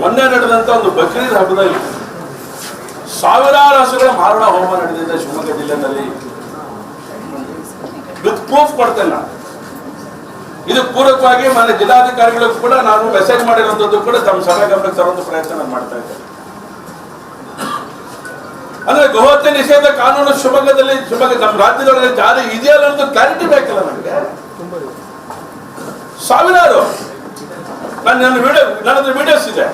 ಮೊನ್ನೆ ನಡೆದಂತ ಒಂದು ಬಕ್ರೀದ್ ಹಬ್ಬದಲ್ಲಿ ಸಾವಿರಾರು ಹಸುಗಳ ಮಾರಣ ಹೋಮ ನಡೆದಿದೆ ಶಿವಮೊಗ್ಗ ಜಿಲ್ಲೆಯಲ್ಲಿ. ವಿತ್ ಪ್ರೂಫ್ ಕೊಡ್ತೇನೆ ಇದು ಪೂರಕವಾಗಿ ಮನೆ ಜಿಲ್ಲಾಧಿಕಾರಿಗಳಿಗೂ ಕೂಡ ನಾನು ಮೆಸೇಜ್ ಮಾಡಿರುವಂತದ್ದು ಕೂಡ ತಮ್ಮ ಸಭೆ ಗಮನಕ್ಕೆ ತರುವಂತ ಪ್ರಯತ್ನ ಮಾಡ್ತಾ ಇದ್ದೇನೆ. ಅಂದ್ರೆ ಗೋಹತ್ಯೆ ನಿಷೇಧ ಕಾನೂನು ಶಿವಮೊಗ್ಗದಲ್ಲಿ ಶಿವಮೊಗ್ಗ ನಮ್ಮ ರಾಜ್ಯದೊಳಗೆ ಜಾರಿ ಇದೆಯಲ್ಲ ಅನ್ನೋದು ಕ್ಲಾರಿಟಿ ಬೇಕಲ್ಲ ನನಗೆ ಸಾವಿರಾರು. ನಾನು ನನ್ನ ವಿಡಿಯೋ, ನನ್ನ ವಿಡಿಯೋಸ್ ಇದೆ.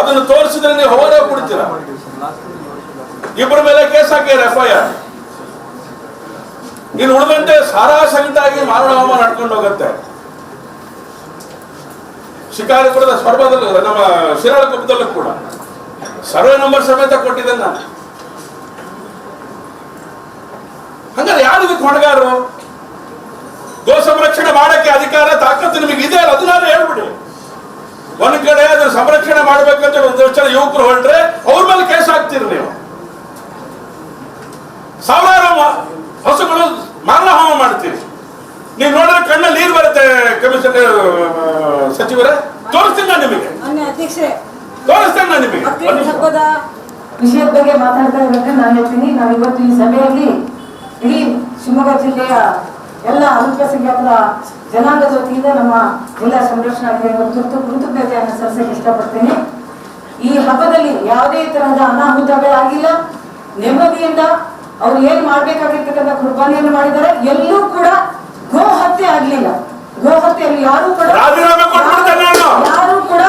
ಅದನ್ನು ತೋರಿಸಿದ್ರೆ ನೀವು ಹೋರಾಟ ಕೊಡ್ತೀರ ಇಬ್ಬರ ಮೇಲೆ ಕೇಸ್ ಹಾಕಿದ್ದಾರೆ ಎಫ್ ಐ ಆರ್ ಇನ್ನು ಉಳಿದಂತೆ ಸಾರಾ ಸಂಕಟಾಗಿ ಮಾರಣ ಹೋಮ ನಡ್ಕೊಂಡು ಹೋಗುತ್ತೆ. ಶಿಕಾರಿಪುರದ ಸ್ವರ್ಭದಲ್ಲೂ ನಮ್ಮ ಶಿರಾಳಕೊಪ್ಪದಲ್ಲೂ ಕೂಡ. ಸರ್ವೆ ನಂಬರ್ ಸಮೇತ ಕೊಟ್ಟಿದ್ದೆ ನಾನು. ಹಂಗಾರೆ ಯಾರು ಇದಕ್ಕೆ ಹೊಣೆಗಾರರು? ಗೋ ಸಂರಕ್ಷಣೆ ಮಾಡಕ್ಕೆ ಅಧಿಕಾರ, ತಾಕತ್ತು ನಿಮಗೆ ಇದೆ ಅಲ್ಲ ಅದನ್ನಾರು ಹೇಳ್ಬಿಡಿ ಒಂದ್ ಕಡೆ ಅದ್ರ ಸಂರಕ್ಷಣೆ ಮಾಡ್ಬೇಕಂತ ಒಂದಷ್ಟು ಜನ ಯುವಕರು ಹೊರಟ್ರೆ ಅವ್ರ ಮೇಲೆ ಕೇಸ್ ಹಾಕ್ತೀರಿ ನೀವು. ಸಾವಿರಾರು ಹಸುಗಳು ಮಾರಣ ಹೋಮ ಮಾಡ್ತೀರಿ. ನೀವು ನೋಡಿದ್ರೆ ಕಣ್ಣಲ್ಲಿ ನೀರು ಬರುತ್ತೆ ಕಮಿಷನರ್ ಸಚಿವರೇ. ತೋರಿಸ್ತೀನಿ ನಾನು ನಿಮಗೆ. ತೋರಿಸ್ತೇನೆ ನಾನು ನಿಮಗೆ. ವಿಷಯದ ಬಗ್ಗೆ ಮಾತಾಡ್ತಾ ಇರೋದ್ರೆ ನಾನು ಹೇಳ್ತೀನಿ. ನಾವು ಇವತ್ತು ಈ ಸಭೆಯಲ್ಲಿ ಇಡೀ ಶಿವಮೊಗ್ಗ ಜಿಲ್ಲೆಯ ಎಲ್ಲ ಅಲ್ಪಸಂಖ್ಯಾತರ ಜನಾಂಗದ ವತಿಯಿಂದ ನಮ್ಮ ಜಿಲ್ಲಾ ಸಂರಕ್ಷಣಾ ತುರ್ತು ಕೃತಜ್ಞತೆಯನ್ನು ಸಲ್ಲಿಸಕ್ಕೆ ಇಷ್ಟಪಡ್ತೀನಿ. ಈ ಹಬ್ಬದಲ್ಲಿ ಯಾವುದೇ ತರಹದ ಅನಾಹುತಗಳಾಗಿಲ್ಲ. ನೆಮ್ಮದಿಯಿಂದ ಅವ್ರು ಏನ್ ಮಾಡ್ಬೇಕಾಗಿರ್ತಕ್ಕಂಥ ಕುರ್ಬಾನಿಯನ್ನು ಮಾಡಿದ್ದಾರೆ. ಎಲ್ಲೂ ಕೂಡ ಗೋ ಹತ್ಯೆ ಆಗ್ಲಿಲ್ಲ. ಗೋ ಹತ್ಯೆಯಲ್ಲಿ ಯಾರು ಕೂಡ. ಯಾರು ಕೂಡ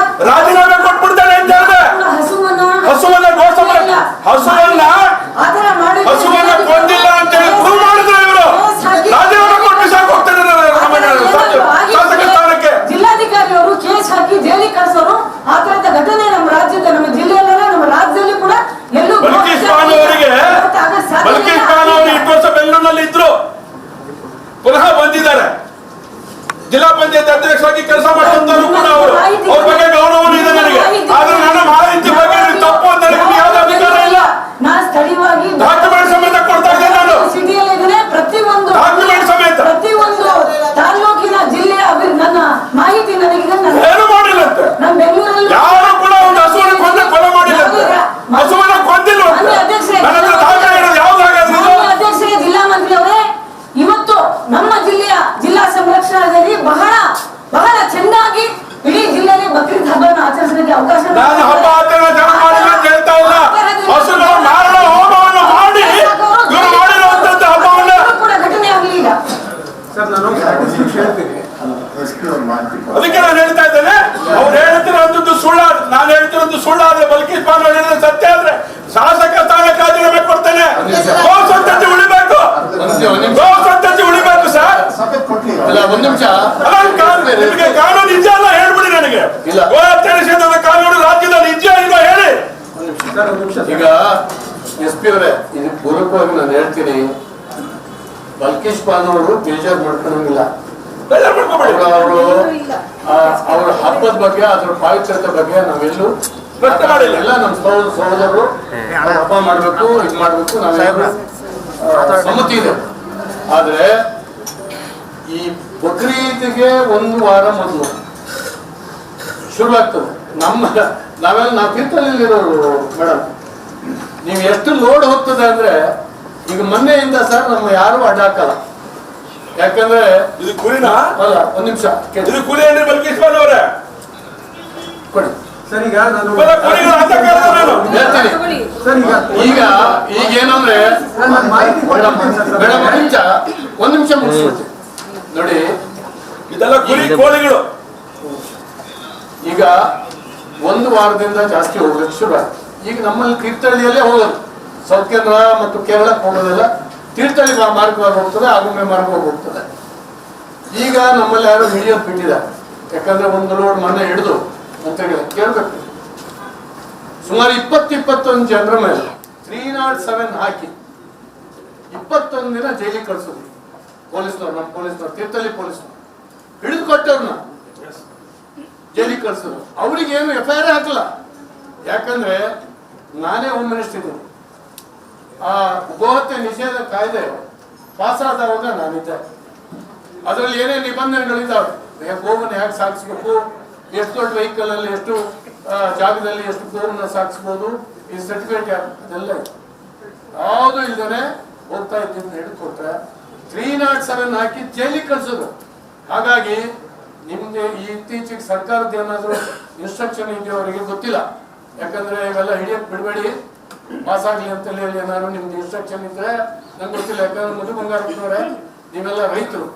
ಹಸುವನ್ನ ಹಸುವನ್ನ ಗೋ ಸಂರ- ಹಸುವನ್ನ ಆತರ ಮಾಡಿ ಹಸುವನ್ನ ಕೊಂದಿಲ್ಲ ಅಂತ ಹೇಳಿ ಪ್ರೂವ್ ಮಾಡಿದ್ರು ಇವರು ರಾಜೀನಾಮೆ ಕೊಟ್ಟು ಸಾಕು ಹೋಗ್ತಾರೆ ನಮ್ಮ ಶಾಸಕ ಶಾಸಕ ಸ್ಥಾನಕ್ಕೆ ಜಿಲ್ಲಾಧಿಕಾರಿ ಅವರು ಕೇಸ್ ಹಾಕಿ ಜೈಲಿಗೆ ಕಳ್ಸೋರು ಆ ತರದ ಘಟನೆ ನಮ್ಮ ರಾಜ್ಯದ ನಮ್ಮ ಜಿಲ್ಲೆಯಲ್ಲ ನಮ್ಮ ರಾಜ್ಯದಲ್ಲಿ ಕೂಡ ಎಲ್ಲೂ ಬಲ್ಕೀಶ್ ಬಾನು ಅವರಿಗೆ ಆಗಕ್ಕೆ ಸಾಧ್ಯ ಬಲ್ಕೀಶ್ ಇಲ್ಲ. ಬಾನು ಅವರು ಇಷ್ಟು ವರ್ಷ ಬೆಂಗಳೂರಿನಲ್ಲಿ ಇದ್ರು ಪುನಃ ಬಂದಿದ್ದಾರೆ ಜಿಲ್ಲಾ ಪಂಚಾಯತ್ ಅಧ್ಯಕ್ಷರಾಗಿ ಕೆಲಸ ಮಾಡುವಂತವರು ಕೂಡ ಅವರು ಅವ್ರ ಬಗ್ಗೆ ಗೌರವನೂ ಇದೆ ನನಗೆ ಆದ್ರೆ ನನ್ನ ಮಾಹಿತಿ ಬಗ್ಗೆ ನೀವು ತಪ್ಪು ಅಂತ ಹೇಳಿ ಯಾವುದೇ ಅಧಿಕಾರ ಇಲ್ಲ ನಾನು ಸ್ಥಳೀಯವಾಗಿ ಡಾಕ್ಯುಮೆಂಟ್ ಸಮೇತ ಕೊಡ್ತಾ ಇದ್ದೇನೆ ನಾನು ಸಿಟಿಯಲ್ಲಿ ಇದ್ದೇನೆ ಪ್ರತಿಯೊಂದು ಡಾಕ್ಯುಮೆಂಟ್ ಸಮೇತ ಪ್ರತಿಯೊಂದು ತಾಲೂಕಿನ ಜಿಲ್ಲೆಯ ಅಭಿ- ನನ್ನ ಮಾಹಿತಿ ನನಗಿದೆ ನನ್ನ ಏನು ಮಾಡಿಲ್ಲಂತೆ ನಮ್ಮ ಬೆಂಗಳೂರಲ್ಲಿ ಯಾರು ಕೂಡ ಒಂದು ಹಸುವನ್ನು ಕೊಂದ ಕೊಲೆ ಮಾಡಿಲ್ಲಂತೆ ಹಸುವನ್ನ ಕೊಂದಿಲ್ವಂತೆ ಮಾನ್ಯ ಅಧ್ಯಕ್ಷರೇ, ನನ್ನ ಹತ್ರ ದಾಖಲೆ ಇರೋದು ಯಾವ್ದು ಹಾಗಾದ್ರೆ ಇದು? ಮಾನ್ಯ ಅಧ್ಯಕ್ಷರೇ ಜಿಲ್ಲಾ ಮಂತ್ರಿ ಅವರೇ ಇವತ್ತು ನಮ್ಮ ಜಿಲ್ಲೆಯ ಜಿಲ್ಲಾ ಸಂರಕ್ಷಣಾಧಿಕಾರಿ ಬಹಳ ಬಹಳ ಚೆನ್ನಾಗಿ ಇಡೀ ಜಿಲ್ಲೆಯಲ್ಲಿ ಬಕ್ರೀದ್ ಹಬ್ಬವನ್ನು ಆಚರಿಸಲಿಕ್ಕೆ ಅವಕಾಶ ನಾನು ಹಬ್ಬ ಆಚರಣೆ ಜನ ಮಾಡಿಲ್ಲ ಅಂತ ಹೇಳ್ತಾ ಇಲ್ಲ ಹಸುಗಳ ಮಾರಣ ಹೋಮವನ್ನು ಮಾಡಿ ಇವರು ಮಾಡಿರುವಂತದ್ದು ಹಬ್ಬವನ್ನ ಇದು ಕೂಡ ಘಟನೆ ಆಗಲಿಲ್ಲ ಸರ್ ನಾನು ಹೇಳ್ತೀನಿ ಎಷ್ಟು ಮಾಹಿತಿ ಅದಕ್ಕೆ ನಾನು ಹೇಳ್ತಾ ಇದ್ದೇನೆ ಅವ್ರು ಹೇಳ್ತಿರೋದು ಸುಳ್ಳಾದ್ರೆ ನಾನು ಹೇಳ್ತಿರೋದು ಸುಳ್ಳಾದ್ರೆ ಬಲ್ಕೀಶ್ ಬಾನ್ ಅವ್ರು ಹೇಳಿದ್ರೆ ಸತ್ಯ ಆದ್ರೆ ಶಾಸಕ ಸ್ಥಾನಕ್ಕೆ ರಾಜೀನಾಮೆ ಕೊಡ್ತೇನೆ ಗೋ ಸಂತತಿ ಉಳಿಬೇಕು ಗೋ ಸಂತತಿ ಉಳಿಬೇಕು ಸರ್ ಸಭೆ ಕೊಟ್ಲಿ ಅಲ್ಲ ಒಂದ್ ನಿಮಿಷ ಅಲ್ಲ, ಕಾ- ನಿಮಗೆ ಕಾನೂನು ನಿಜ ಅಲ್ಲ ಹೇಳ್ಬಿಡಿ ನನಗೆ ಇಲ್ಲ. ಗೋ ಹತ್ಯೆ ನಿಷೇಧದ ಕಾನೂನು ರಾಜ್ಯದಲ್ಲಿ ನಿಜ ಇಲ್ವಾ ಹೇಳಿ ಸರ್ ಒಂದು ನಿಮಿಷ ಈಗ ಎಸ್ ಪಿ ಅವರೇ ಇದು ಪೂರಕವಾಗಿ ನಾನು ಹೇಳ್ತೀನಿ ಬಲ್ಕೇಶ್ ಬೇಜಾರು ಮಾಡ್ಕೊಳಂಗಿಲ್ಲ. ಅವರು ಅವ್ರ ಹಬ್ಬದ ಬಗ್ಗೆ ಅದ್ರ ಪಾವಿತ್ರ್ಯತೆ ಬಗ್ಗೆ ನಾವೆಲ್ಲೂ ಪ್ರಶ್ನೆ ಮಾಡಿಲ್ಲ. ಎಲ್ಲ ನಮ್ಮ ಸಹೋದರ ಸಹೋದರರು ಹಬ್ಬ ಮಾಡ್ಬೇಕು ಇದು ಮಾಡ್ಬೇಕು ಸಮ್ಮತಿ ಇದೆ. ಆದ್ರೆ ಈ ಬಕ್ರೀದ್ಗೆ ಒಂದು ವಾರ ಮೊದಲು ಶುರುವಾಗ್ತದೆ ನಮ್ಮ ನಾವೆಲ್ಲ ನಾವು ತೀರ್ಥಹಳ್ಳಿಲಿರೋರು ಮೇಡಮ್. ನೀವು ಎಷ್ಟು ಲೋಡ್ ಹೋಗ್ತದೆ ಅಂದ್ರೆ ಈಗ ಮೊನ್ನೆಯಿಂದ ಸರ್ ನಮ್ಮ ಯಾರು ಅಡ್ಡ ಹಾಕಲ್ಲ. ಯಾಕಂದ್ರೆ ಇದು ಕುರಿನಾ? ಅಲ್ಲ ಒಂದ್ ನಿಮಿಷ. ಇದು ಕುರಿ ಅಂದ್ರೆ ಬಲ್ಕೀಶ್ ಬಾನ್ ಅವರೇ. ಕೊಡಿ. ಸರ್ ಈಗ ನಾನು ಕುರಿಗಳ ಅಂತ ಕೇಳಿದೆ ನಾನು. ಹೇಳ್ತೀನಿ. ಸರ್ ಈಗ ಈಗ ಈಗ ಏನಂದ್ರೆ ಮಾಹಿತಿ ಮೇಡಮ್ ಕೊಡ್ತೀನಿ ಸರ್ ಮೇಡಮ್ ಒಂದ್ ನಿಮಿಷ. ಒಂದ್ ನಿಮಿಷ ಮುಗಿಸ್ಬಿಡ್ತೀನಿ. ನೋಡಿ. ಇದೆಲ್ಲ ಕುರಿ ಕೋಳಿಗಳು. ಈಗ ಒಂದು ವಾರದಿಂದ ಜಾಸ್ತಿ ಹೋಗ್ಲಿಕ್ಕೆ ಶುರು ಆಯ್ತು. ಈಗ ನಮ್ಮಲ್ಲಿ ತೀರ್ಥಹಳ್ಳಿಯಲ್ಲೇ ಹೋಗೋದು. ಸೌತ್ ಕೇರಳ ಮತ್ತು ಕೇರಳಕ್ಕೆ ಹೋಗೋದಿಲ್ಲ ತೀರ್ಥಹಳ್ಳಿ ಮಾ- ಮಾರ್ಗವಾಗಿ ಹೋಗ್ತದೆ ಆಗುಂಬೆ ಮಾರ್ಗವಾಗಿ ಹೋಗ್ತದೆ. ಈಗ ನಮ್ಮಲ್ಲಿ ಯಾರು ಹಿಡಿಯೋದು ಬಿಟ್ಟಿದ್ದಾರೆ. ಯಾಕಂದ್ರೆ ಒಂದು ಲೋಡ್ ಮನೆ ಹಿಡಿದು ಅಂತ ಹೇಳಿ ಕೇಳ್ಬೇಕು. ಸುಮಾರು ಇಪ್ಪತ್ತು ಇಪ್ಪತ್ತೊಂದು ಜನರ ಮೇಲೆ ತ್ರೀ ನಾಟ್ ಸೆವೆನ್ ಹಾಕಿ ಇಪ್ಪತ್ತೊಂದು ದಿನ ಜೈಲಿಗೆ ಕಳಿಸೋದು ಪೊಲೀಸ್ನವ್ರು, ನಮ್ಮ ಪೊಲೀಸ್ನವ್ರು ತೀರ್ಥಳ್ಳಿ ಪೊಲೀಸ್ನವ್ರು. ಹಿಡಿದು ಕೊಟ್ಟವ್ರನ್ನ ಜೈಲಿಗೆ ಕಳಿಸೋದು ಅವ್ರಿಗೆ ಏನು ಎಫ್ ಐ ಆರ್ ಹಾಕಲ್ಲ. ಯಾಕಂದ್ರೆ ನಾನೇ ಹೋಮ್ ಮಿನಿಸ್ಟರ್ ಇದ್ದೀನಿ. ಆ ಗೋಹತ್ಯೆ ನಿಷೇಧ ಕಾಯ್ದೆ ಪಾಸ್ ನಾನು ನಾನಿದ್ದೆ. ಅದರಲ್ಲಿ ಏನೇ ನಿಬಂಧನೆಗಳಿದ್ದಾವೆ ಗೋವನ್ನು ಹೇಗೆ ಸಾಗಿಸ್ಬೇಕು ಎಷ್ಟು ದೊಡ್ಡ ವೆಹಿಕಲ್ ಅಲ್ಲಿ ಎಷ್ಟು ಜಾಗದಲ್ಲಿ ಎಷ್ಟು ಗೋವನ್ನ ಸಾಗಿಸ್ಬೋದು ಈ ಸರ್ಟಿಫಿಕೇಟ್ ಅದೆಲ್ಲ ಯಾವುದು ಇಲ್ದೇನೆ ಹೋಗ್ತಾ ಇದ್ದೀನಿ ಹಿಡ್ಕೊಟ್ರೆ ತ್ರೀ ನಾಟ್ ಸೆವೆನ್ ಹಾಕಿ ಜೈಲಿಗೆ ಕಳಿಸೋದು. ಹಾಗಾಗಿ ನಿಮ್ಗೆ ಈ ಇತ್ತೀಚೆಗೆ ಸರ್ಕಾರದ ಏನಾದರೂ ಇನ್ಸ್ಟ್ರಕ್ಷನ್ ಇದೆಯೋ ಅವರಿಗೆ ಗೊತ್ತಿಲ್ಲ. ಯಾಕಂದ್ರೆ ಇವೆಲ್ಲ ಹಿಡಿಯಕ್ ಬಿಡಬೇಡಿ. ಪಾಸ್ ಅಂತಲೇ ಅಂತ ಹೇಳಿ ಏನಾದ್ರು ನಿಮ್ಗೆ ಇನ್ಸ್ಟ್ರಕ್ಷನ್ ಇದ್ರೆ ನಂಗೆ ಗೊತ್ತಿಲ್ಲ, ಯಾಕಂದ್ರೆ ಮಧು ಬಂಗಾರಪ್ಪನವ್ರೆ, ನೀವೆಲ್ಲ ರೈತರು.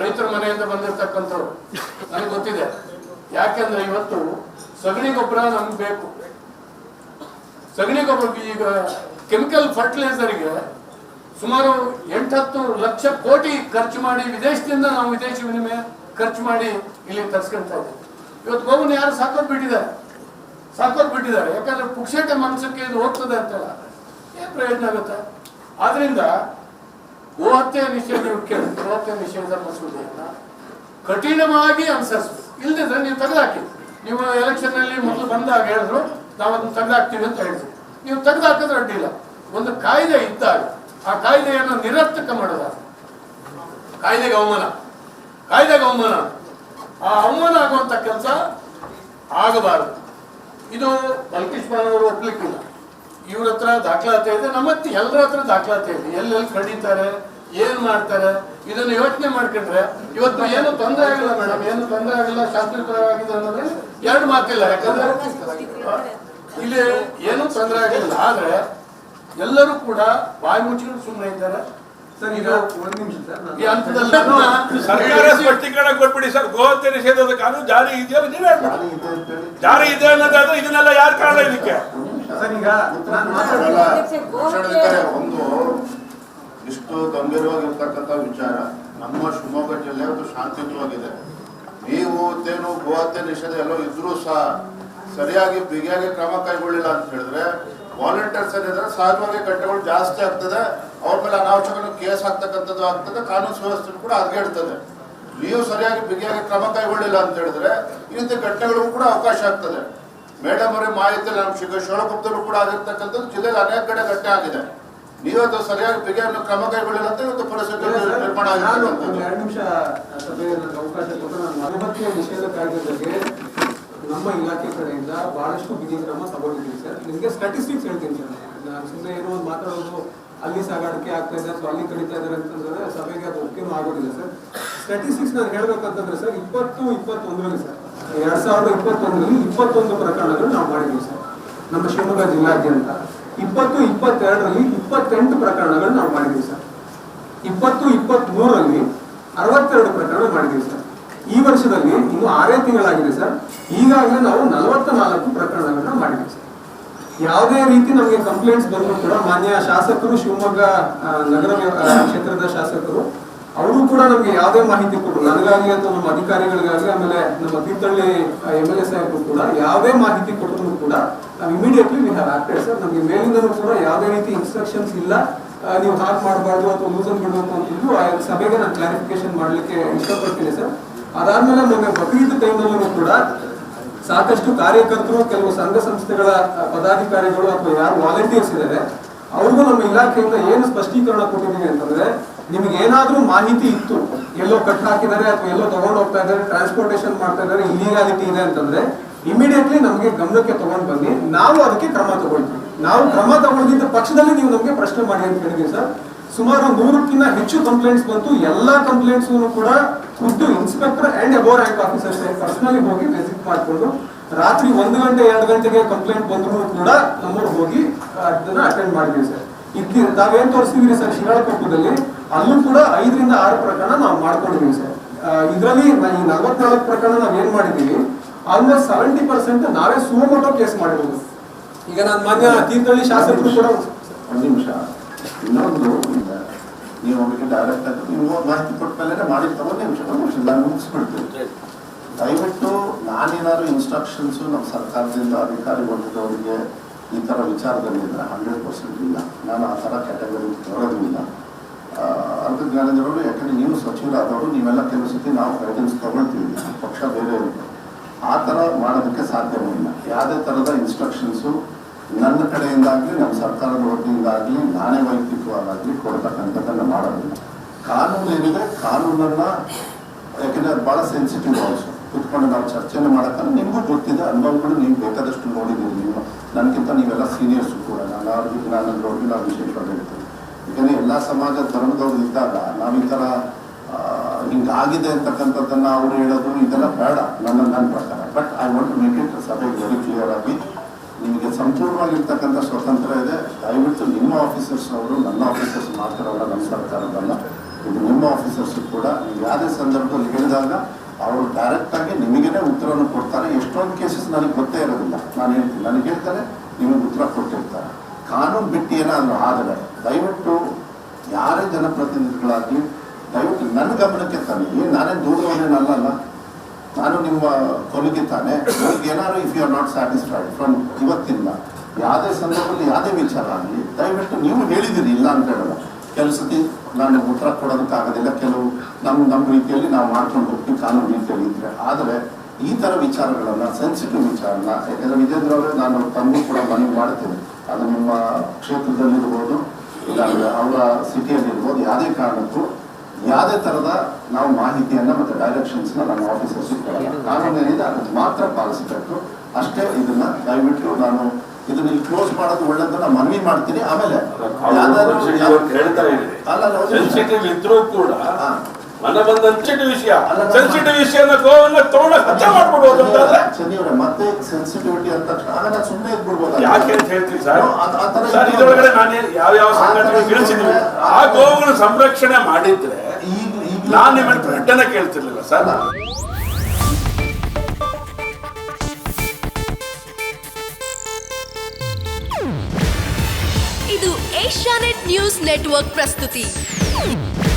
ರೈತರ ಮನೆಯಿಂದ ಬಂದಿರ್ತಕ್ಕಂಥವ್ರು. ನನಗೆ ಗೊತ್ತಿದೆ. ಯಾಕೆಂದ್ರೆ ಇವತ್ತು ಸಗಣಿ ಗೊಬ್ಬರ ನಮ್ಗೆ ಬೇಕು. ಸಗಣಿ ಗೊಬ್ಬರ ಈಗ ಕೆಮಿಕಲ್ ಫರ್ಟಿಲೈಸರ್ಗೆ ಸುಮಾರು ಎಂಟತ್ತು ಲಕ್ಷ ಕೋಟಿ ಖರ್ಚು ಮಾಡಿ ವಿದೇಶದಿಂದ ನಾವು ವಿದೇಶಿ ವಿನಿಮಯ ಖರ್ಚು ಮಾಡಿ ಇಲ್ಲಿ ತರ್ಸ್ಕೊಂತ ಇವತ್ತು ಗೋವನ್ನ ಯಾರು ಸಾಕೋದ್ ಬಿಟ್ಟಿದ್ದಾರೆ. ಸಾಕೋದ್ ಬಿಟ್ಟಿದ್ದಾರೆ. ಯಾಕಂದ್ರೆ ಪುಕ್ಷೇಟೆ ಮನಸ್ಸಕ್ಕೆ ಇದು ಹೋಗ್ತದೆ ಅಂತಲ್ಲ. ಏನ್ ಪ್ರಯೋಜನ ಆಗುತ್ತೆ? ಆದ್ರಿಂದ ಗೋಹತ್ಯೆ ನಿಷೇಧ ಕೇಳಿ ಗೋಹತ್ಯೆ ನಿಷೇಧ ಮಸೂದೆಯನ್ನ ಕಠಿಣವಾಗಿ ಅನುಸರಿಸ್ಬೇಕು ಇಲ್ದಿದ್ರೆ ನೀವು ತೆಗೆದಾಕಿ. ನೀವು ಎಲೆಕ್ಷನ್ನಲ್ಲಿ ಮೊದಲು ಬಂದಾಗ ಹೇಳಿದ್ರು ನಾವು ಅದನ್ನ ತೆಗೆದಾಕ್ತೀವಿ ಅಂತ ಹೇಳಿದ್ರು. ನೀವು ತೆಗೆದಾಕಿದ್ರೆ ಅಡ್ಡಿಲ್ಲ ಒಂದು ಕಾಯ್ದೆ ಇದ್ದಾಗ, ಆ ಕಾಯ್ದೆಯನ್ನು ನಿರರ್ಥಕ ಮಾಡೋದ? ಕಾಯ್ದೆಗೆ ಅವಮಾನ. ಕಾಯ್ದೆಗೆ ಅವಮಾನ. ಆ ಅವಮಾನ ಆಗುವಂತ ಕೆಲಸ ಆಗಬಾರದು. ಇದು ಬಲ್ಕೇಶ್ ಅವರು ಒಪ್ಲಿಕ್ಕಿಲ್ಲ. ಇವ್ರ ಹತ್ರ ದಾಖಲಾತಿ ಇದೆ. ನಮ್ಮ ಹತ್ತಿ ಎಲ್ಲರ ಹತ್ರ ದಾಖಲಾತಿ ಇದೆ. ಎಲ್ಲೆಲ್ಲಿ ಕಡಿತಾರೆ ಏನ್ ಮಾಡ್ತಾರೆ, ಇದನ್ನ ಯೋಚನೆ ಮಾಡ್ಕೊಂಡ್ರೆ ಇವತ್ತು ಏನು ತೊಂದರೆ ಆಗಿಲ್ಲ ಮೇಡಮ್. ಏನು ತೊಂದರೆ ಆಗಿಲ್ಲ ಶಾಸ್ತ್ರೀಯವಾಗಿದೆ ಅನ್ನೋದ್ರೆ ಎರಡು ಮಾತಿಲ್ಲ. ಯಾಕಂದ್ರೆ ಇಲ್ಲಿ ಏನು ತೊಂದರೆ ಆಗಿಲ್ಲ. ಆದ್ರೆ ಎಲ್ಲರೂ ಕೂಡ ಬಾಯಿ ಮುಚ್ಚಿಕೊಂಡು ಸುಮ್ಮನೆ ಇದ್ದಾರೆ. ಸರ್ ಈಗ ಒಂದ್ ನಿಮಿಷ ಸರ್ ಈ ನಾನು- ಹಂತದಲ್ಲಿ ಸರ್ಕಾರ ಸ್ಪಷ್ಟೀಕರಣ ಕೊಟ್ಬಿಡಿ ಸರ್ ಗೋಹತ್ಯೆ ನಿಷೇಧದ ಕಾನೂನು ಜಾರಿ ಇದೆಯೋ ನೀವೇ ಜಾರಿ ಇದೆ ಅನ್ನೋದಾದ್ರೆ ಇದನ್ನೆಲ್ಲ ಯಾರ್ ಕಾರಣ ಇದಕ್ಕೆ? ಒಂದು ಇಷ್ಟು ಗಂಭೀರವಾಗಿರ್ತಕ್ಕಂಥ ವಿಚಾರ ನಮ್ಮ ಶಿವಮೊಗ್ಗ ಜಿಲ್ಲೆ ಒಂದು ಶಾಂತಿಯುತವಾಗಿದೆ. ನೀವು ತೇನು ಗೋಹತ್ಯೆ ನಿಷೇಧ ಎಲ್ಲೋ ಇದ್ರೂ ಸಹ ಸರಿಯಾಗಿ ಬಿಗಿಯಾಗಿ ಕ್ರಮ ಕೈಗೊಳ್ಳಿಲ್ಲ ಅಂತ ಹೇಳಿದ್ರೆ ವಾಲಂಟಿಯರ್ಸ್ ಏನಿದ್ರೆ ಸಹಜವಾಗಿ ಕಟ್ಟೆಗಳು ಜಾಸ್ತಿ ಆಗ್ತದೆ. ಅವ್ರ ಮೇಲೆ ಅನಾವಶ್ಯಕ ಕೇಸ್ ಆಗ್ತಕ್ಕಂಥದ್ದು ಆಗ್ತದೆ ಕಾನೂನು ಸುವ್ಯವಸ್ಥೆ ಕೂಡ ಹದಗೆಡ್ತದೆ ನೀವು ಸರಿಯಾಗಿ ಬಿಗಿಯಾಗಿ ಕ್ರಮ ಕೈಗೊಳ್ಳಿಲ್ಲ ಅಂತ ಹೇಳಿದ್ರೆ ಈ ರೀತಿ ಘಟನೆಗಳಿಗೂ ಕೂಡ ಅವಕಾಶ ಆಗ್ತದೆ. ಮೇಡಮ್ ಅವರೇ ಮಾಹಿತಿ ನಮ್ಮ ಶಿಗ ಶಿವಗುಪ್ತರು ಕೂಡ ಆಗಿರ್ತಕ್ಕಂಥದ್ದು ಜಿಲ್ಲೆಯಲ್ಲಿ ಅನೇಕ ಕಡೆ ಘಟನೆ ಆಗಿದೆ. ನೀವತ್ತು ಸರಿಯಾಗಿ ಬಿಗಿಯನ್ನು ಕ್ರಮ ಕೈಗೊಳ್ಳಿಲ್ಲ ಅಂತ ಇವತ್ತು ಪರಿಸ್ಥಿತಿ ನಿರ್ಮಾಣ ಎರಡು ನಿಮಿಷ ಅವಕಾಶ ಕೊಟ್ಟು ನಾನು ಮಧುಮತಿ ನಿಷೇಧ ಕಾಯ್ದೆ ನಮ್ಮ ಇಲಾಖೆ ಕಡೆಯಿಂದ ಬಹಳಷ್ಟು ಬಿಗಿ ಕ್ರಮ ತಗೊಂಡಿದ್ದೀನಿ ಸರ್. ನಿಮಗೆ ಸ್ಟಾಟಿಸ್ಟಿಕ್ಸ್ ಹೇಳ್ತೀನಿ ಸರ್. ನಾನು ಸುಮ್ಮನೆ ಏನೋ ಒಂದು ಮಾತಾಡೋದು ಅಲ್ಲಿ ಸಾಗಾಣಿಕೆ ಆಗ್ತಾ ಇದೆ ಅಥವಾ ಅಲ್ಲಿ ಕಡಿತಾ ಇದ್ದಾರೆ ಅಂತಂದ್ರೆ ಸಭೆಗೆ ಅದು ಒಪ್ಪಿನೂ ಆಗೋದಿಲ್ಲ ಸರ್. ಸ್ಟಾಟಿಸ್ಟಿಕ್ಸ್ ನಾನು ಹೇಳ್ಬೇಕಂತಂದ್ರೆ ಸರ್, ಇಪ್ಪತ್ತು, ಇಪ್ಪತ್ತೊಂದರಲ್ಲಿ ಸರ್, ಎರಡ್ ಸಾವಿರದ ಇಪ್ಪತ್ತೊಂದರಲ್ಲಿ ಇಪ್ಪತ್ತೊಂದು ಪ್ರಕರಣಗಳು ನಾವು ಮಾಡಿದ್ವಿ ಸರ್, ನಮ್ಮ ಶಿವಮೊಗ್ಗ ಜಿಲ್ಲಾದ್ಯಂತ. ಇಪ್ಪತ್ತು, ಇಪ್ಪತ್ತೆರಡರಲ್ಲಿ ಇಪ್ಪತ್ತೆಂಟು ಪ್ರಕರಣಗಳು ನಾವು ಮಾಡಿದ್ವಿ ಸರ್. ಇಪ್ಪತ್ತು ಇಪ್ಪತ್ತ್ ಮೂರರಲ್ಲಿ ಅರವತ್ತೆರಡು ಪ್ರಕರಣ ಮಾಡಿದ್ವಿ ಸರ್. ಈ ವರ್ಷದಲ್ಲಿ ಇನ್ನು ಆರೇ ತಿಂಗಳಾಗಿದೆ ಸರ್. ಈಗಾಗಲೇ ನಾವು ನಲವತ್ತ ನಾಲ್ಕು ಸರ್ ಯಾವುದೇ ರೀತಿ ನಮಗೆ ಕಂಪ್ಲೇಂಟ್ಸ್ ಬಂದರೂ ಕೂಡ ಮಾನ್ಯ ಶಾಸಕರು, ಶಿವಮೊಗ್ಗ ನಗರ ಕ್ಷೇತ್ರದ ಶಾಸಕರು, ಅವರು ಕೂಡ ನಮಗೆ ಯಾವುದೇ ಮಾಹಿತಿ ಕೊಟ್ಟರು ನನಗಾಗಲಿ ಅಥವಾ ನಮ್ಮ ಅಧಿಕಾರಿಗಳಿಗಾಗಲಿ, ಆಮೇಲೆ ನಮ್ಮ ತೀರ್ಥಹಳ್ಳಿ ಎಂ ಎಲ್ ಎ ಸಾಹೇಬರು ಕೂಡ ಯಾವುದೇ ಮಾಹಿತಿ ಕೊಟ್ಟರು ಕೂಡ ನಾವು immediately we have acted sir ನಮಗೆ ಮೇಲಿಂದಲೂ ಕೂಡ ಯಾವುದೇ ರೀತಿ ಇನ್ಸ್ಟ್ರಕ್ಷನ್ಸ್ ಇಲ್ಲ. ನೀವು ಹಾಕ್ ಮಾಡಬಾರ್ದು ಅಥವಾ ಲೂಸನ್ ಬಿಡಬೇಕು ಅಂತಿದ್ದು ಆ, ಸಭೆಗೆ ನಾನು ಕ್ಲಾರಿಫಿಕೇಶನ್ ಮಾಡಲಿಕ್ಕೆ ಇಷ್ಟಪಡ್ತೀನಿ ಸರ್ ಅದಾದ್ಮೇಲೆ ಮೊನ್ನೆ ಬಕ್ರೀದ್ ಟೈಮಲ್ಲೂ ಕೂಡ ಸಾಕಷ್ಟು ಕಾರ್ಯಕರ್ತರು, ಕೆಲವು ಸಂಘ ಸಂಸ್ಥೆಗಳ ಪದಾಧಿಕಾರಿಗಳು ಅಥವಾ ಯಾರು ವಾಲಂಟಿಯರ್ಸ್ ಇದ್ದಾರೆ ಅವ್ರಿಗೂ ನಮ್ಮ ಇಲಾಖೆಯಿಂದ ಏನು ಸ್ಪಷ್ಟೀಕರಣ ಕೊಟ್ಟಿದ್ದೀವಿ ಅಂತಂದ್ರೆ, ನಿಮ್ಗೆ ಏನಾದ್ರೂ ಮಾಹಿತಿ ಇತ್ತು, ಎಲ್ಲೋ ಕಟ್ ಹಾಕಿದ್ದಾರೆ ಅಥವಾ ಎಲ್ಲೋ ತಗೊಂಡು ಹೋಗ್ತಾ ಇದ್ದಾರೆ ಟ್ರಾನ್ಸ್ಪೋರ್ಟೇಷನ್ ಮಾಡ್ತಾ ಇದ್ದಾರೆ ಇಲ್ಲಿಗಾಲಿಟಿ ಇದೆ ಅಂತಂದ್ರೆ ಇಮಿಡಿಯೇಟ್ಲಿ ನಮಗೆ ಗಮನಕ್ಕೆ ತಗೊಂಡು ಬನ್ನಿ, ನಾವು ಅದಕ್ಕೆ ಕ್ರಮ ತಗೊಳ್ತೀವಿ. ನಾವು ಕ್ರಮ ತಗೊಳ್ದಿದ್ದ ಪಕ್ಷದಲ್ಲಿ ನೀವು ನಮಗೆ ಪ್ರಶ್ನೆ ಮಾಡಿ ಅಂತ ಹೇಳಿದ್ವಿ ಸರ್. ಸುಮಾರು ನೂರಕ್ಕಿಂತ ಹೆಚ್ಚು ಕಂಪ್ಲೇಂಟ್ಸ್ ಬಂತು, ಎಲ್ಲಾ ಕಂಪ್ಲೇಂಟ್ಸ್ ಕೂಡ ಖುದ್ದು inspector and above rank officers personally ಹೋಗಿ ವಿಸಿಟ್ ಮಾಡಿಕೊಂಡು ರಾತ್ರಿ ಒಂದು ಗಂಟೆ, ಎರಡು ಗಂಟೆಗೆ ಕಂಪ್ಲೇಂಟ್ ಬಂದರೂ ಕೂಡ ನಮ್ಮವ್ರು ಹೋಗಿ ಅದನ್ನು ಅಟೆಂಡ್ ಮಾಡಿದ್ವಿ ಸರ್. ಇಲ್ಲಿ ತಾವೇನ್ ತೋರಿಸ್ತೀವಿ ಸರ್, ಶಿರಾಳಕೊಪ್ಪದಲ್ಲಿ? ಅಲ್ಲೂ ಕೂಡ ಐದರಿಂದ ಆರು ಪ್ರಕರಣ ನಾವು ಮಾಡ್ಕೊಂಡಿದ್ವಿ ಸರ್. ಇದರಲ್ಲಿ ಈ ನಲವತ್ನಾಲ್ಕು ಪ್ರಕರಣ ನಾವು ಏನ್ ಮಾಡಿದೀವಿ ಆಲ್ಮೋಸ್ಟ್ ಸೆವೆಂಟಿ ಪರ್ಸೆಂಟ್ ನಾವೇ ಸುಮೋಟೋ ಕೇಸ್ ಮಾಡಿರೋದು. ಈಗ ನಾನು ಮಾನ್ಯ ತೀರ್ಥಹಳ್ಳಿ ಶಾಸಕರು ಕೂಡ ಒಂದು ನಿಮಿಷ. ಇನ್ನೊಂದು ನೀವು ಅವರಿಗೆ ಡೈರೆಕ್ಟ್ ಆಗಿ ನೀವು ಮಾಹಿತಿ ಕೊಟ್ಟ ಮೇಲೆ ಮಾಡಿ ತಗೊಂಡು ನಿಮಿಷ ನಾನು ಮುಗಿಸ್ಬಿಡ್ತೀನಿ ದಯವಿಟ್ಟು ನಾನೇನಾದ್ರು ಇನ್ಸ್ಟ್ರಕ್ಷನ್ಸು ನಮ್ಮ ಸರ್ಕಾರದಿಂದ ಅಧಿಕಾರಿ ವರ್ಗದವರಿಗೆ ಈ ಥರ ವಿಚಾರದಲ್ಲಿ ಇಲ್ಲ ಹಂಡ್ರೆಡ್ ಪರ್ಸೆಂಟ್ ಇಲ್ಲ. ನಾನು ಆ ಥರ ಕ್ಯಾಟಗರಿ ಬರೋದು ಇಲ್ಲ. ಅರ್ಧ ಜ್ಞಾನದವರು ಯಾಕಂದ್ರೆ ನೀವು ಸಚಿವರಾದವರು ನೀವೆಲ್ಲ ಕೆಲವು ಸತಿ ನಾವು ಗೈಡೆನ್ಸ್ ತಗೊಳ್ತೀವಿ. ಪಕ್ಷ ಬೇರೆ ಇರುತ್ತೆ ಆ ಥರ ಮಾಡೋದಕ್ಕೆ ಸಾಧ್ಯವೇ ಇಲ್ಲ. ಯಾವುದೇ ಥರದ ಇನ್ಸ್ಟ್ರಕ್ಷನ್ಸು ನನ್ನ ಕಡೆಯಿಂದಾಗಲಿ, ನಮ್ಮ ಸರ್ಕಾರದ ವತಿಯಿಂದಾಗಲಿ, ನಾನೇ ವೈಯಕ್ತಿಕವಾಗಿ ಕೊಡ್ತಕ್ಕಂಥದ್ದನ್ನು ಮಾಡೋದಿಲ್ಲ. ಕಾನೂನು ಏನಿದೆ, ಕಾನೂನನ್ನ ಯಾಕೆಂದ್ರೆ ಅದು ಭಾಳ ಸೆನ್ಸಿಟಿವ್ ಆಲ್ಸೋ ಕುತ್ಕೊಂಡು ನಾವು ಚರ್ಚೆನ ಮಾಡೋಕ್ಕೆ ನಿಮಗೂ ಗೊತ್ತಿದೆ ಅನುಭವಗಳು ನೀವು ಬೇಕಾದಷ್ಟು ನೋಡಿದ್ದೀರಿ ನೀವು. ನನಗಿಂತ ನೀವೆಲ್ಲ ಸೀನಿಯರ್ಸು ಕೂಡ, ನಾನು ಅವ್ರಿಗೆ ನಾನು ನೋಡಿ ನಾವು ವಿಶೇಷವಾಗಿ ಹೇಳ್ತೀನಿ. ಯಾಕಂದರೆ ಎಲ್ಲ ಸಮಾಜ ಧರ್ಮದವ್ರು ಇದ್ದಾಗ ನಾವು ಈ ಥರ ಹಿಂಗಾಗಿದೆ ಅಂತಕ್ಕಂಥದ್ದನ್ನು ಅವರು ಹೇಳೋದು ಇದೆಲ್ಲ ಬೇಡ, ನನ್ನ ನನ್ನ ಪ್ರಕಾರ. But I want make it ಸಭೆಗೆ ವೆರಿ ಕ್ಲಿಯರ್ ಆಗಿ ನಿಮಗೆ ಸಂಪೂರ್ಣವಾಗಿರ್ತಕ್ಕಂಥ ಸ್ವತಂತ್ರ ಇದೆ. ದಯವಿಟ್ಟು ನಿಮ್ಮ ಆಫೀಸರ್ಸ್ ಅವರು, ನನ್ನ ಆಫೀಸರ್ಸ್ ಮಾತ್ರವಲ್ಲ ನಮ್ಮ ಸರ್ಕಾರದಲ್ಲ, ಇದು ನಿಮ್ಮ ಆಫೀಸರ್ಸ್ ಕೂಡ ನೀವು ಯಾವುದೇ ಸಂದರ್ಭದಲ್ಲಿ ಹೇಳಿದಾಗ ಅವರು ಡೈರೆಕ್ಟಾಗಿ ನಿಮಗೇನೆ ಉತ್ತರವನ್ನು ಕೊಡ್ತಾರೆ. ಎಷ್ಟೊಂದು ಕೇಸಸ್ ನನಗೆ ಗೊತ್ತೇ ಇರೋದಿಲ್ಲ. ನಾನು ಹೇಳ್ತೀನಿ. ನನಗೆ ಹೇಳ್ತಾರೆ, ನಿಮಗೆ ಉತ್ತರ ಕೊಟ್ಟಿರ್ತಾರೆ. ಕಾನೂನು ಬಿಟ್ಟು ಏನಾದರೂ ಆದರೆ ದಯವಿಟ್ಟು ಯಾರೇ ಜನಪ್ರತಿನಿಧಿಗಳಾಗಲಿ, ದಯವಿಟ್ಟು ನನ್ನ ಗಮನಕ್ಕೆ ತಾನೆ ಏನು, ನಾನೇನು ದೂರವನ್ನೇನಲ್ಲ ನಾನು ನಿಮ್ಮ ಕೊಲಿಗೆ ತಾನೆ. ನಿಮ್ಗೆ ಏನಾದ್ರು if you are not satisfied from ಇವತ್ತಿಂದ, ಯಾವುದೇ ಸಂದರ್ಭದಲ್ಲಿ ಯಾವುದೇ ವಿಚಾರ ಆಗಲಿ, ದಯವಿಟ್ಟು ನೀವು ಹೇಳಿದಿರಿ, ಇಲ್ಲ ಅಂತ ಹೇಳಲ್ಲ. ಕೆಲವು ನಾನು ಉತ್ತರ ಕೊಡೋದಕ್ಕಾಗೋದಿಲ್ಲ, ಕೆಲವು ನಮ್ಮ ನಮ್ಮ ರೀತಿಯಲ್ಲಿ ನಾವು ಮಾಡ್ಕೊಂಡು ಹೋಗ್ತೀವಿ ಕಾನೂನು ರೀತಿಯಲ್ಲಿ ಇದ್ರೆ. ಆದರೆ ಈ ಥರ ವಿಚಾರಗಳನ್ನು ಸೆನ್ಸಿಟಿವ್ ವಿಚಾರನ, ಯಾಕಂದರೆ ವಿಜೇಂದ್ರ ಅವರೇ, ನಾನು ತಮಗೂ ಕೂಡ ಮನವಿ ಮಾಡ್ತೀನಿ. ಅದು ನಿಮ್ಮ ಕ್ಷೇತ್ರದಲ್ಲಿರ್ಬೋದು ಇಲ್ಲ, ಅವರ ಸಿಟಿಯಲ್ಲಿರ್ಬೋದು, ಯಾವುದೇ ಕಾರಣಕ್ಕೂ ಯಾವುದೇ ತರದ ನಾವು ಮಾಹಿತಿಯನ್ನ ಮತ್ತೆ ಡೈರೆಕ್ಷನ್ಸ್ ನಮ್ಮ ಆಫೀಸರ್ಸ್ ಕಾನೂನು ಏನಿದೆ ಅದನ್ನ ಮಾತ್ರ ಪಾಲಿಸಬೇಕು ಅಷ್ಟೇ ಇದನ್ನ ದಯವಿಟ್ಟು ನಾನು ಇದನ್ನ ಇಲ್ಲಿ ಕ್ಲೋಸ್ ಮಾಡೋದು ಒಳ್ಳೇದು ನಾನು ಮನವಿ ಮಾಡ್ತೀನಿ. ಆಮೇಲೆ ಅಲ್ಲ, ಕೂಡ. ಮನ ಬಂದ ಸೆನ್ಸಿಟಿವ್ ವಿಷಯ. ನಮ್ಮ- ಸೆನ್ಸಿಟಿವ್ ವಿಷಯನ ಗೋವನ್ನ ತಗೊಂಡು ಹತ್ಯೆ ಮಾಡ್ಬಿಡ್ಬೋದು ಅಂತಂದ್ರೆ ಮತ್ತೆ ಸೆನ್ಸಿಟಿವಿಟಿ ಅಂತ ಅದನ್ನ ಸುಮ್ಮನೆ ಇದ್ಬಿಡ್ಬೋದು. ಯಾಕೆ ಅಂತ ಹೇಳ್ತೀವಿ ಸರ್? ಸರ್ ಇದೊಳಗಡೆ ಇದ್ರೊಳಗಡೆ ನಾನು ಯಾವ ಯಾವ ಸಂಘಟನೆ ತಿಳಿಸಿದ್ವಿ ಆ ಗೋವನ್ನ ಗೋವುಗಳ ಸಂರಕ್ಷಣೆ ಮಾಡಿದ್ರೆ ಈಗ ಈಗ ನಾನು ನಿಮ್ಮನ್ನ ಪ್ರಕಟಣೆ ಕೇಳ್ತಿರ್ಲಿಲ್ಲ ಸರ್. ಇದು ಏಷ್ಯಾನೆಟ್ ನ್ಯೂಸ್ ನೆಟ್ವರ್ಕ್ ಪ್ರಸ್ತುತಿ.